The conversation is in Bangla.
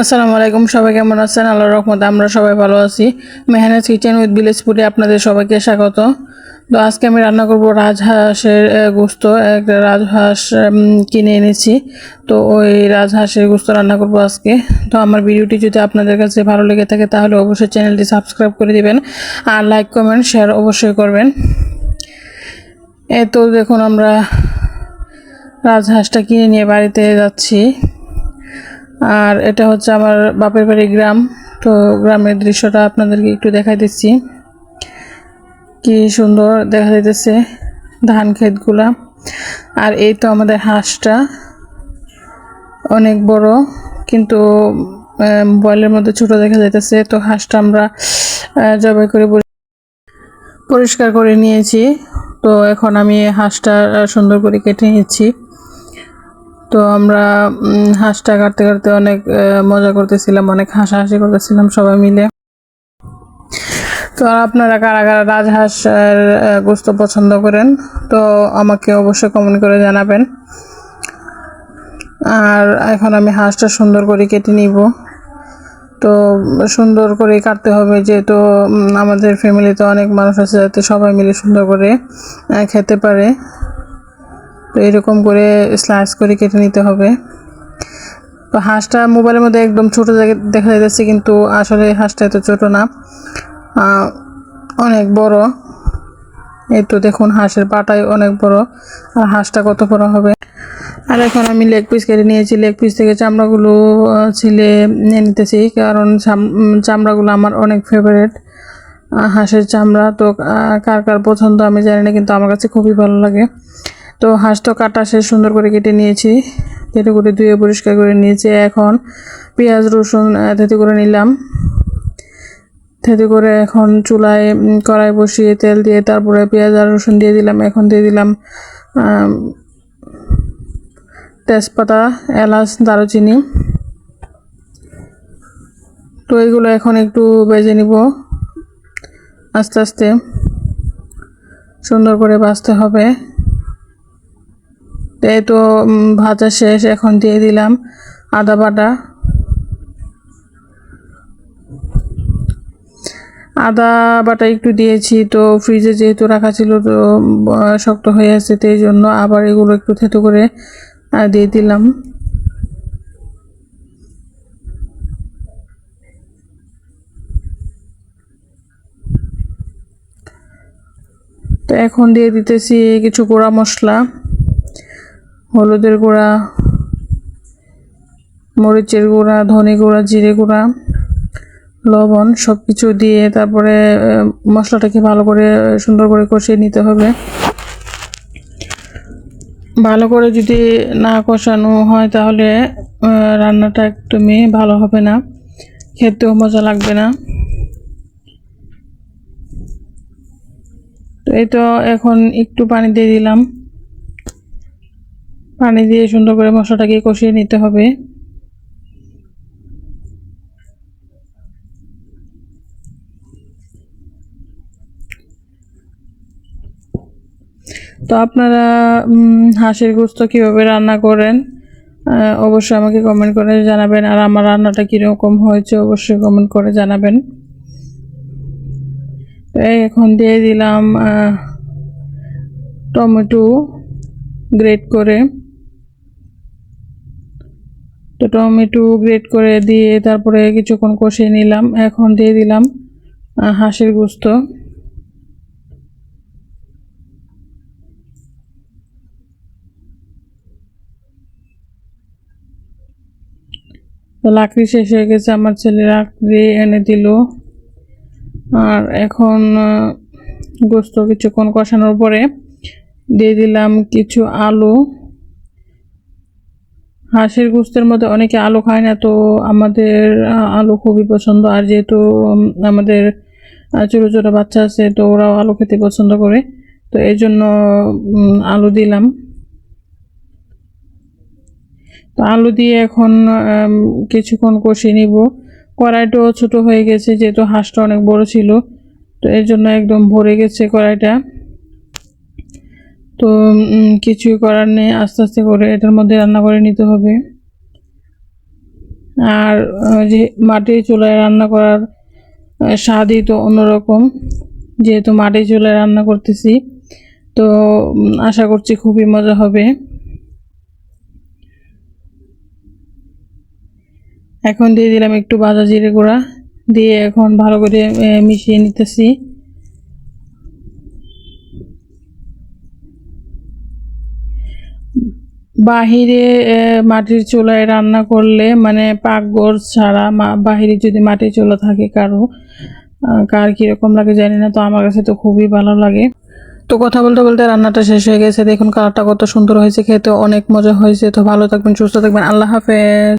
আসসালামু আলাইকুম, সবাই কেমন আছেন? আল্লাহ রহমত আমরা সবাই ভালো আছি। মেহনাজ কিচেন উইথ ফুডে আপনাদের সবাইকে স্বাগত। তো আজকে আমি রান্না করব রাজহাঁসের গোস্ত। একটা রাজহাঁস কিনে এনেছি। তো ওই রাজহাঁসের গোস্ত রান্না করব আজকে। তো আমার ভিডিওটি যদি আপনাদের কাছে ভালো লেগে থাকে, তাহলে অবশ্যই চ্যানেলটি সাবস্ক্রাইব করে দিবেন আর লাইক, কমেন্ট, শেয়ার অবশ্যই করবেন। এ, তো দেখুন আমরা রাজহাঁসটা কিনে নিয়ে বাড়িতে যাচ্ছি। আর এটা হচ্ছে আমার বাপের বাড়ি গ্রাম। তো গ্রামের দৃশ্যটা আপনাদেরকে একটু দেখাই দিচ্ছি। কি সুন্দর দেখা যাইতেছে ধান ক্ষেতগুলা। আর এই তো আমাদের হাঁসটা। অনেক বড়, কিন্তু বয়েলের মধ্যে ছোট দেখা যাইতেছে। তো হাঁসটা আমরা জবাই করে পরি- পরিষ্কার করে নিয়েছি। তো এখন আমি হাঁসটা সুন্দর করে কেটে নিচ্ছি। তো আমরা হাঁসটা কাটতে কাটতে অনেক মজা করতেছিলাম, অনেক হাসাহাসি করতেছিলাম সবাই মিলে। তো আপনারা কারা কারা রাজহাঁস গোস্ত পছন্দ করেন, তো আমাকে অবশ্যই কমেন্ট করে জানাবেন। আর এখন আমি হাঁসটা সুন্দর করে কেটে নিব। তো সুন্দর করে কাটতে হবে, যেহেতু আমাদের ফ্যামিলিতে অনেক মানুষ আছে, যাতে সবাই মিলে সুন্দর করে খেতে পারে। তো এরকম করে স্লাইস করে কেটে নিতে হবে। তো হাঁসটা মোবাইলের মধ্যে একদম ছোট দেখা যাচ্ছে কিন্তু আসলে হাঁসটা এত ছোটো না। অনেক বড়। এই তো দেখুন হাঁসের পাটাই অনেক বড়। আর হাঁসটা কত বড় হবে? আর এখন আমি লেগ পিস কেটে নিয়েছি। লেগ পিস থেকে চামড়াগুলো ছিলে নিয়ে নিতেছি। কারণ চাম- চামড়াগুলো আমার অনেক ফেভারেট হাঁসের চামড়া। তো কার কার পছন্দ আমি জানি না, কিন্তু আমার কাছে খুবই ভালো লাগে। তো হাঁসটা কাটা শেষ সুন্দর করে কেটে নিয়েছি। কেটে করে ধুয়ে পরিষ্কার করে নিয়েছি, এখন পেঁয়াজ, রসুন থেতে করে নিলাম। থেতে করে এখন চুলায় কড়াই বসিয়ে তেল দিয়ে তারপরে পেঁয়াজ আর রসুন দিয়ে দিলাম। এখন দিয়ে দিলাম তেজপাতা, এলাচ, দারুচিনি। তো এগুলো এখন একটু বেজে নিব আস্তে আস্তে। সুন্দর করে ভাজতে হবে। তো এই তো ভাজা শেষ, এখন দিয়ে দিলাম আদা বাটা। আদা বাটা একটু দিয়েছি, তো ফ্রিজে যেহেতু রাখা ছিল, তো শক্ত হয়ে আছে, তো এই জন্য আবার এগুলো একটু থেতো করে দিয়ে দিলাম। তো এখন দিয়ে দিতেছি কিছু গুঁড়া মশলা। হলুদের গুঁড়া, মরিচের গুঁড়া, ধনে গুঁড়া, জিরে গুঁড়া, লবণ সব কিছু দিয়ে তারপরে মশলাটাকে ভালো করে, সুন্দর করে কষিয়ে নিতে হবে। ভালো করে যদি না কষানো হয় তাহলে রান্নাটা একদমই ভালো হবে না। খেতেও মজা লাগবে না। তো এই তো এখন একটু পানি দিয়ে দিলাম। পানি দিয়ে সুন্দর করে মশলাটাকে কষিয়ে নিতে হবে। তো আপনারা হাঁসের গোস্ত কীভাবে রান্না করেন অবশ্যই আমাকে কমেন্ট করে জানাবেন। আর আমার রান্নাটা কীরকম হয়েছে অবশ্যই কমেন্ট করে জানাবেন। এখন দিয়ে দিলাম টমেটো গ্রেট করে। তো টমেটো গ্রেট করে দিয়ে তারপরে কিছুক্ষণ কষিয়ে নিলাম। এখন দিয়ে দিলাম হাঁসের গোস্ত। লাকড়ি শেষ হয়ে গেছে, আমার ছেলে লাকড়ি এনে দিল। আর এখন গোস্ত কিছুক্ষণ কষানোর পরে দিয়ে দিলাম কিছু আলু। হাঁসের গোস্তের মধ্যে অনেকে আলু খায় না, তো আমাদের আলু খুবই পছন্দ। আর যেহেতু আমাদের ছোটো ছোটো বাচ্চা আছে, তো ওরাও আলু খেতে পছন্দ করে। তো এই জন্য আলু দিলাম। তো আলু দিয়ে এখন কিছুক্ষণ কষিয়ে নিব। কড়াইটাও ছোট হয়ে গেছে, যেহেতু হাঁসটা অনেক বড় ছিল, তো এর জন্য একদম ভরে গেছে কড়াইটা। তো কিছুই করার নেই। আস্তে আস্তে করে এটার মধ্যে রান্না করে নিতে হবে। আর যে মাটির চুলায় রান্না করার স্বাদই তো অন্যরকম। যেহেতু মাটির চুলায় রান্না করতেছি, তো আশা করছি খুবই মজা হবে। এখন দিয়ে দিলাম একটু বাজা জিরে গুঁড়া। দিয়ে এখন ভালো করে মিশিয়ে নিতেছি। বাহিরে মাটির চুলায় রান্না করলে মানে পাকঘর ছাড়া বাহিরে যদি মাটির চুলা থাকে কারও কার কীরকম লাগে জানি না, তো আমার কাছে তো খুবই ভালো লাগে। তো কথা বলতে বলতে রান্নাটা শেষ হয়ে গেছে। দেখুন, কালারটা কত সুন্দর হয়েছে, খেতে অনেক মজা হয়েছে। তো ভালো থাকবেন, সুস্থ থাকবেন। আল্লাহ হাফেজ।